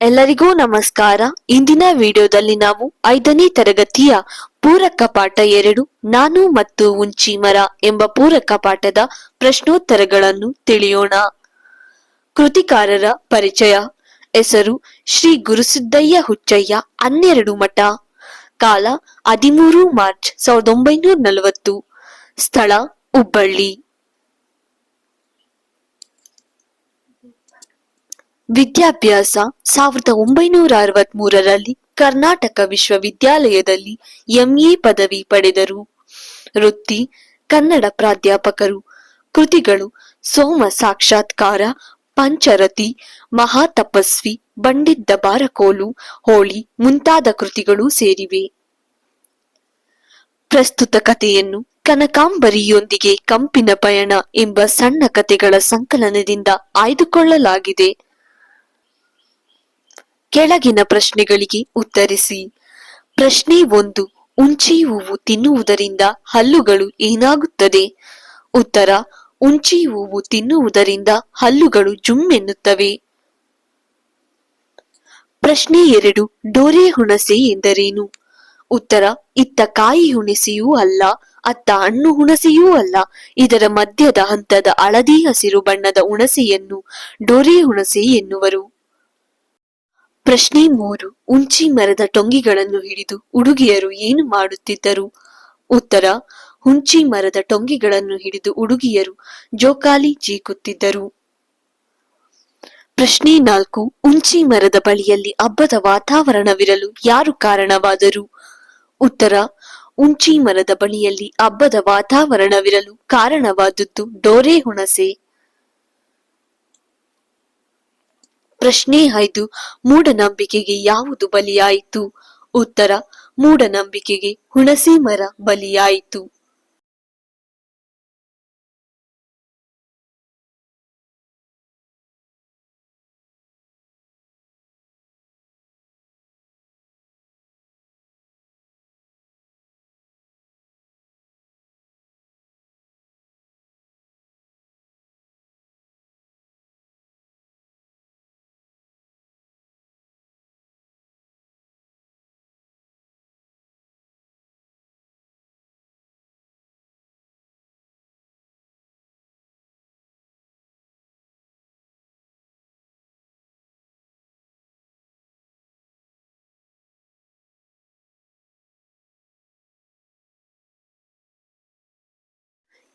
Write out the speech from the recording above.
ಎಲ್ಲರಿಗೂ ನಮಸ್ಕಾರ. ಇಂದಿನ ವಿಡಿಯೋದಲ್ಲಿ ನಾವು ಐದನೇ ತರಗತಿಯ ಪೂರಕ ಪಾಠ ಎರಡು, ನಾನು ಮತ್ತು ಉಂಚಿ ಮರ ಎಂಬ ಪೂರಕ ಪಾಠದ ಪ್ರಶ್ನೋತ್ತರಗಳನ್ನು ತಿಳಿಯೋಣ. ಕೃತಿಕಾರರ ಪರಿಚಯ. ಹೆಸರು ಶ್ರೀ ಗುರುಸಿದ್ದಯ್ಯ ಹುಚ್ಚಯ್ಯ, ಹನ್ನೆರಡು ಮಠ. ಕಾಲ ಹದಿಮೂರು ಮಾರ್ಚ್ ಸಾವಿರದ ಒಂಬೈನೂರ ನಲವತ್ತು. ಸ್ಥಳ ಹುಬ್ಬಳ್ಳಿ. ವಿದ್ಯಾಭ್ಯಾಸ ಸಾವಿರದ ಒಂಬೈನೂರ ಅರವತ್ತ್ ಮೂರರಲ್ಲಿ ಕರ್ನಾಟಕ ವಿಶ್ವವಿದ್ಯಾಲಯದಲ್ಲಿ ಎಂಎ ಪದವಿ ಪಡೆದರು. ವೃತ್ತಿ, ಕನ್ನಡ ಪ್ರಾಧ್ಯಾಪಕರು, ಕೃತಿಗಳು ಸೋಮ ಸಾಕ್ಷಾತ್ಕಾರ, ಪಂಚರತಿ, ಮಹಾತಪಸ್ವಿ, ಬಂಡಿದ್ದ ಬಾರಕೋಲು, ಹೋಳಿ ಮುಂತಾದ ಕೃತಿಗಳು ಸೇರಿವೆ. ಪ್ರಸ್ತುತ ಕಥೆಯನ್ನು ಕನಕಾಂಬರಿಯೊಂದಿಗೆ ಕಂಪಿನ ಪಯಣ ಎಂಬ ಸಣ್ಣ ಕಥೆಗಳ ಸಂಕಲನದಿಂದ ಆಯ್ದುಕೊಳ್ಳಲಾಗಿದೆ. ಕೆಳಗಿನ ಪ್ರಶ್ನೆಗಳಿಗೆ ಉತ್ತರಿಸಿ. ಪ್ರಶ್ನೆ ಒಂದು ಉಂಚಿ ಹೂವು ತಿನ್ನುವುದರಿಂದ ಹಲ್ಲುಗಳು ಏನಾಗುತ್ತದೆ? ಉತ್ತರ ಉಂಚಿ ಹೂವು ತಿನ್ನುವುದರಿಂದ ಹಲ್ಲುಗಳು ಜುಮ್ಮೆನ್ನುತ್ತವೆ. ಪ್ರಶ್ನೆ ಎರಡು, ಡೋರೆ ಹುಣಸೆ ಎಂದರೇನು? ಉತ್ತರ, ಇತ್ತ ಕಾಯಿ ಹುಣಸೆಯೂ ಅಲ್ಲ, ಅತ್ತ ಹಣ್ಣು ಹುಣಸೆಯೂ ಅಲ್ಲ. ಇದರ ಮಧ್ಯದ ಹಂತದ ಹಳದಿ ಹಸಿರು ಬಣ್ಣದ ಹುಣಸೆಯನ್ನು ಡೋರೆ ಹುಣಸೆ ಎನ್ನುವರು. ಪ್ರಶ್ನೆ ಮೂರು. ಉಂಚಿ ಮರದ ಟೊಂಗಿಗಳನ್ನು ಹಿಡಿದು ಹುಡುಗಿಯರು ಏನು ಮಾಡುತ್ತಿದ್ದರು? ಉತ್ತರ. ಹುಂಚಿ ಮರದ ಟೊಂಗಿಗಳನ್ನು ಹಿಡಿದು ಹುಡುಗಿಯರು ಜೋಕಾಲಿ ಜೀಕುತ್ತಿದ್ದರು ಪ್ರಶ್ನೆ ನಾಲ್ಕು. ಉಂಚಿ ಮರದ ಬಳಿಯಲ್ಲಿ ಹಬ್ಬದ ವಾತಾವರಣವಿರಲು ಯಾರು ಕಾರಣವಾದರು? ಉತ್ತರ. ಉಂಚಿ ಮರದ ಬಳಿಯಲ್ಲಿ ಹಬ್ಬದ ವಾತಾವರಣವಿರಲು ಕಾರಣವಾದದ್ದು ಡೋರೆ ಹುಣಸೆ. ಪ್ರಶ್ನೆ ಐದು ಮೂಢನಂಬಿಕೆಗೆ ಯಾವುದು ಬಲಿಯಾಯಿತು? ಉತ್ತರ ಮೂಢನಂಬಿಕೆಗೆ ಹುಣಸೆ ಮರ ಬಲಿಯಾಯಿತು.